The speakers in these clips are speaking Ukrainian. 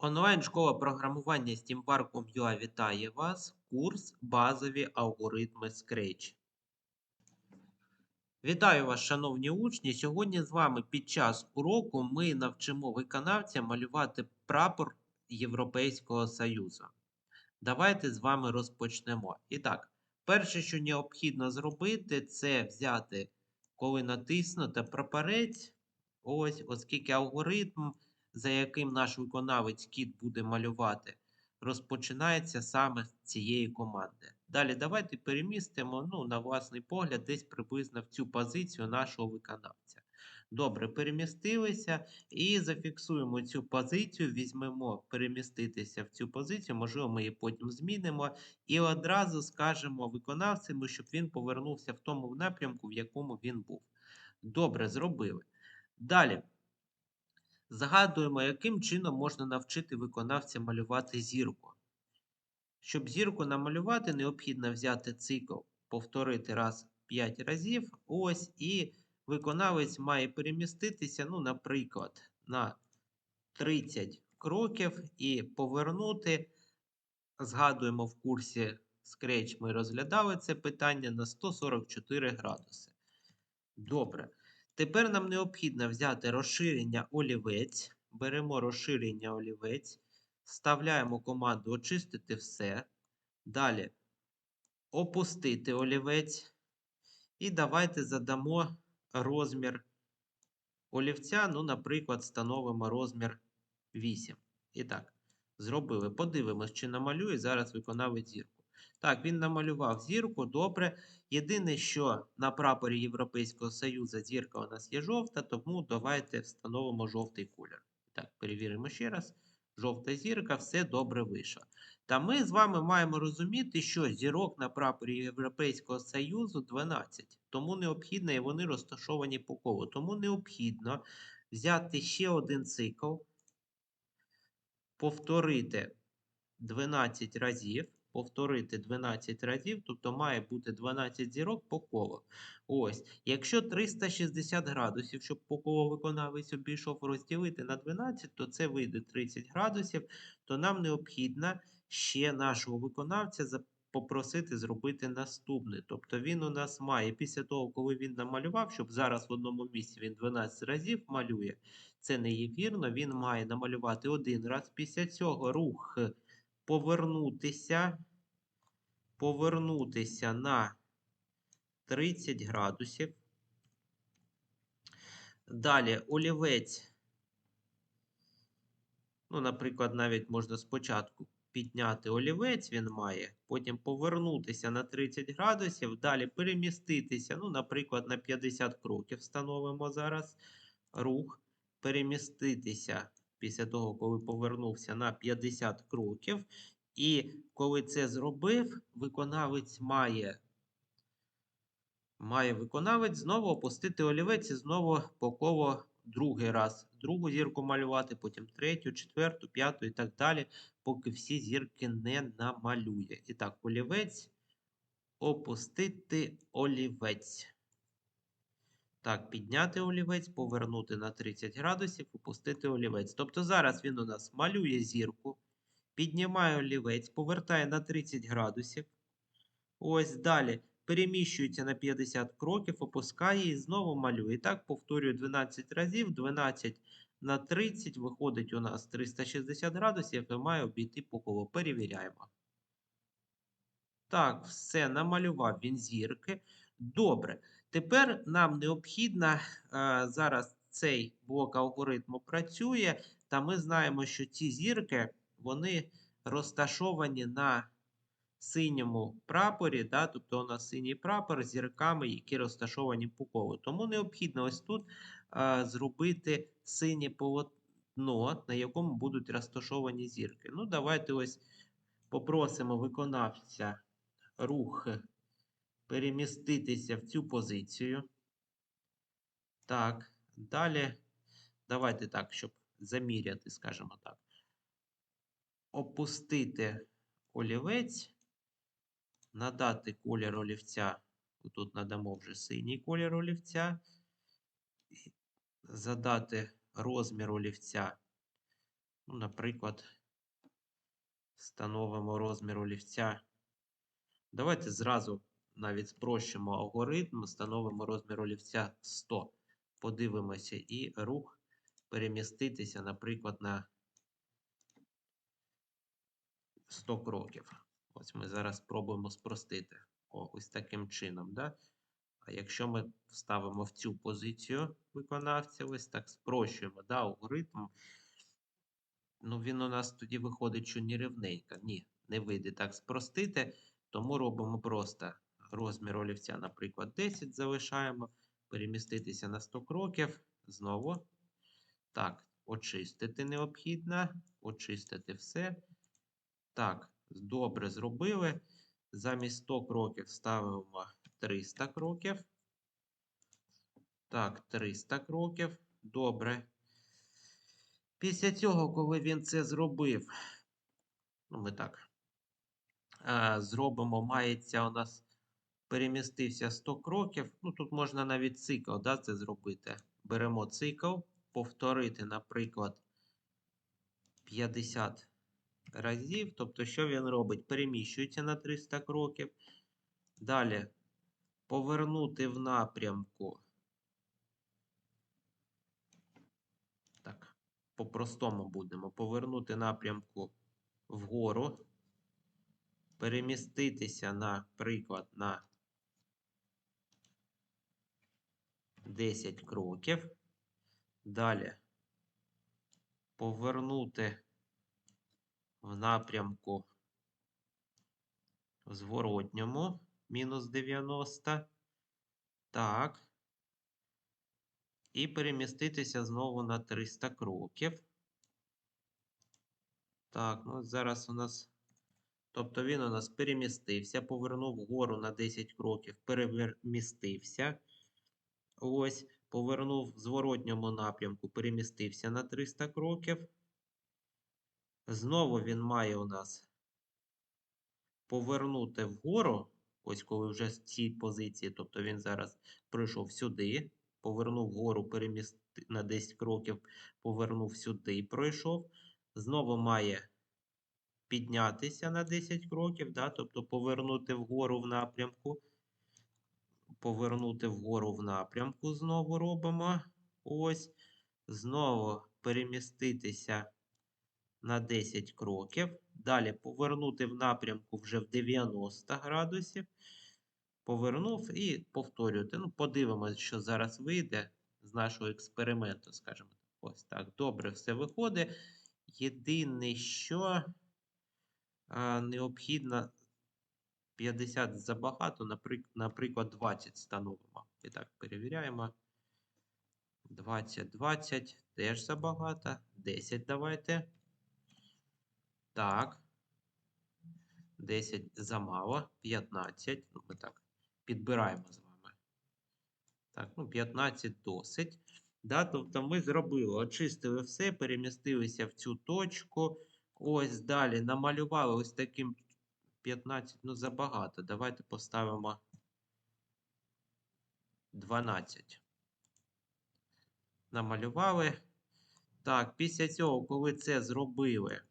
Онлайн-школа програмування Steampark.ua вітає вас. Курс Базові алгоритми Scratch. Вітаю вас, шановні учні. Сьогодні з вами під час уроку ми навчимо виконавця малювати прапор Європейського Союзу. Давайте з вами розпочнемо. І так, перше, що необхідно зробити, це взяти, коли натиснути прапорець. Ось, оскільки алгоритм, за яким наш виконавець кіт буде малювати, розпочинається саме з цієї команди. Далі давайте перемістимо ну, на власний погляд десь приблизно в цю позицію нашого виконавця. Добре, перемістилися і зафіксуємо цю позицію, візьмемо переміститися в цю позицію, можливо, ми її потім змінимо, і одразу скажемо виконавцему, щоб він повернувся в тому напрямку, в якому він був. Добре, зробили. Далі. Загадуємо, яким чином можна навчити виконавця малювати зірку. Щоб зірку намалювати, необхідно взяти цикл, повторити раз 5 разів. Ось, і виконавець має переміститися, ну, наприклад, на 30 кроків і повернути. Згадуємо в курсі Scratch, ми розглядали це питання на 144 градуси. Добре. Тепер нам необхідно взяти розширення олівець. Беремо розширення олівець, вставляємо команду очистити все. Далі опустити олівець. І давайте задамо розмір олівця. Ну, наприклад, встановимо розмір 8. І так, зробили. Подивимось, чи намалює зараз виконавець зірку. Так, він намалював зірку, добре. Єдине, що на прапорі Європейського Союзу зірка у нас є жовта, тому давайте встановимо жовтий колір. Так, перевіримо ще раз. Жовта зірка, все добре вийшло. Та ми з вами маємо розуміти, що зірок на прапорі Європейського Союзу 12. Тому необхідно, і вони розташовані по колу. Тому необхідно взяти ще один цикл, повторити 12 разів повторити 12 разів, тобто має бути 12 зірок по колу. Ось, Якщо 360 градусів, щоб по колу виконавець обійшов розділити на 12, то це вийде 30 градусів, то нам необхідно ще нашого виконавця попросити зробити наступне. Тобто він у нас має після того, коли він намалював, щоб зараз в одному місці він 12 разів малює. Це не є вірно, він має намалювати один раз. Після цього рух повернутися, повернутися на 30 градусів. Далі олівець, ну, наприклад, навіть можна спочатку підняти олівець, він має, потім повернутися на 30 градусів, далі переміститися, ну, наприклад, на 50 кроків встановимо зараз рух, переміститися після того, коли повернувся на 50 кроків. І коли це зробив, виконавець має має виконавець знову опустити олівець і знову по колу другий раз. Другу зірку малювати, потім третю, четверту, п'яту і так далі, поки всі зірки не намалює. І так, олівець, опустити олівець. Так, підняти олівець, повернути на 30 градусів, опустити олівець. Тобто зараз він у нас малює зірку, піднімає олівець, повертає на 30 градусів. Ось далі переміщується на 50 кроків, опускає і знову малює. І так, повторюю 12 разів, 12 на 30 виходить у нас 360 градусів і має обійти по колу. Перевіряємо. Так, все, намалював він зірки. Добре. Тепер нам необхідно зараз цей блок алгоритму працює, та ми знаємо, що ці зірки вони розташовані на синьому прапорі, да, тобто у нас синій прапор з зірками, які розташовані по колу. Тому необхідно ось тут е, зробити синє полотно, на якому будуть розташовані зірки. Ну, давайте ось попросимо виконавця рух переміститися в цю позицію. Так, далі. Давайте так, щоб заміряти, скажімо так. Опустити олівець, надати колір олівця. Тут надамо вже синій колір олівця. Задати розмір олівця Ну, наприклад, встановимо розмір олівця. Давайте зразу навіть спрощимо алгоритм, встановимо розмір олівця 100. Подивимося і рух переміститися, наприклад, на 100 кроків. Ось ми зараз спробуємо спростити. О, ось таким чином. Да? А якщо ми вставимо в цю позицію виконавця, ось так спрощуємо да, алгоритм, ну він у нас тоді виходить, що нерівненько. Ні, не вийде так спростити, тому робимо просто розмір олівця, наприклад, 10 залишаємо, переміститися на 100 кроків. Знову. Так, очистити необхідно, очистити все. Так, добре зробили. Замість 100 кроків ставимо 300 кроків. Так, 300 кроків. Добре. Після цього, коли він це зробив, ну, ми так зробимо, мається у нас перемістився 100 кроків. Ну, тут можна навіть цикл да, це зробити. Беремо цикл, повторити, наприклад, 50 разів. Тобто, що він робить? Переміщується на 300 кроків. Далі повернути в напрямку. Так, по-простому будемо. Повернути напрямку вгору. Переміститися, наприклад, на 10 кроків. Далі повернути в напрямку зворотньому мінус 90. Так. І переміститися знову на 300 кроків. Так, ну зараз у нас. Тобто він у нас перемістився, повернув вгору на 10 кроків, перемістився. Ось, повернув в зворотньому напрямку, перемістився на 300 кроків. Знову він має у нас повернути вгору. Ось коли вже з цій позиції, тобто він зараз прийшов сюди, повернув вгору, перемістив на 10 кроків, повернув сюди, пройшов. Знову має піднятися на 10 кроків, да? тобто повернути вгору в напрямку. Повернути вгору в напрямку знову робимо. Ось. Знову переміститися на 10 кроків. Далі повернути в напрямку вже в 90 градусів. Повернув і повторювати. Ну, подивимось, що зараз вийде з нашого експерименту, скажімо. Ось так. Добре, все виходить. Єдине, що а, необхідно 50 забагато, наприклад, 20 встановимо. І так, перевіряємо. 20, 20 теж забагато. 10 давайте. Так. 10 замало. 15. Ну, ми так підбираємо з вами. Так, ну 15 досить. Да, тобто ми зробили, очистили все, перемістилися в цю точку. Ось далі намалювали ось таким 15, ну забагато. Давайте поставимо 12. Намалювали. Так, після цього, коли це зробили,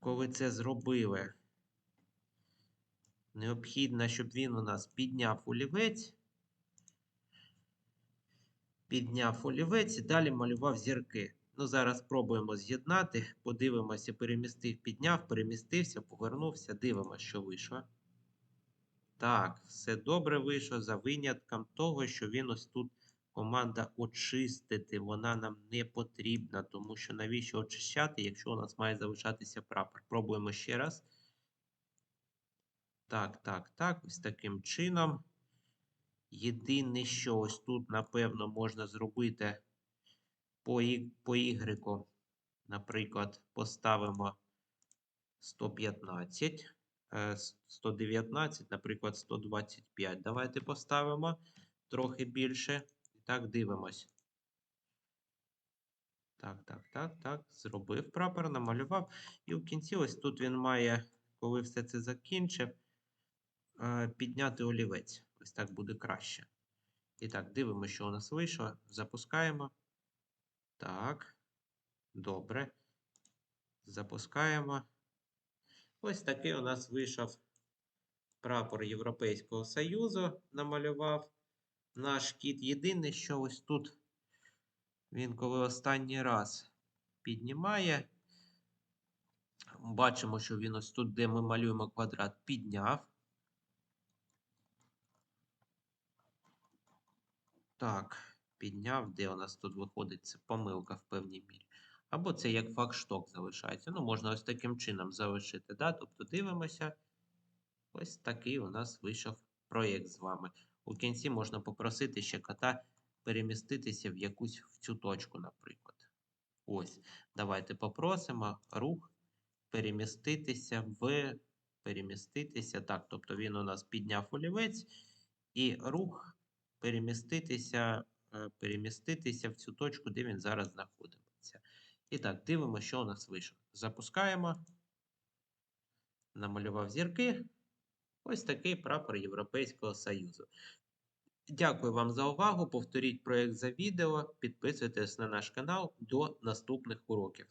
коли це зробили, необхідно, щоб він у нас підняв олівець. Підняв олівець і далі малював зірки. Ну, зараз спробуємо з'єднати. Подивимося, перемістив, підняв, перемістився, повернувся. Дивимося, що вийшло. Так, все добре вийшло за винятком того, що він ось тут команда очистити. Вона нам не потрібна, тому що навіщо очищати, якщо у нас має залишатися прапор. Пробуємо ще раз. Так, так, так, ось таким чином. Єдине, що ось тут, напевно, можна зробити по, по. Наприклад, поставимо 115, е, 119, наприклад, 125. Давайте поставимо трохи більше. І так, дивимось. Так, так, так, так. Зробив прапор, намалював. І в кінці, ось тут він має, коли все це закінчив, е, підняти олівець. Ось так буде краще. І так, дивимося, що у нас вийшло. Запускаємо. Так. Добре. Запускаємо. Ось такий у нас вийшов прапор Європейського Союзу. Намалював наш кіт. Єдине, що ось тут він, коли останній раз піднімає, бачимо, що він ось тут, де ми малюємо квадрат, підняв. Так, підняв, де у нас тут виходить це помилка в певній мірі. Або це як флагшток залишається. Ну, можна ось таким чином залишити. Да? Тобто дивимося. Ось такий у нас вийшов проєкт з вами. У кінці можна попросити ще кота переміститися в якусь в цю точку, наприклад. Ось. Давайте попросимо рух переміститися в. Переміститися. Так, тобто він у нас підняв олівець і рух переміститися, переміститися в цю точку, де він зараз знаходиться. І так, дивимося, що у нас вийшло. Запускаємо. Намалював зірки. Ось такий прапор Європейського Союзу. Дякую вам за увагу. Повторіть проєкт за відео. Підписуйтесь на наш канал до наступних уроків.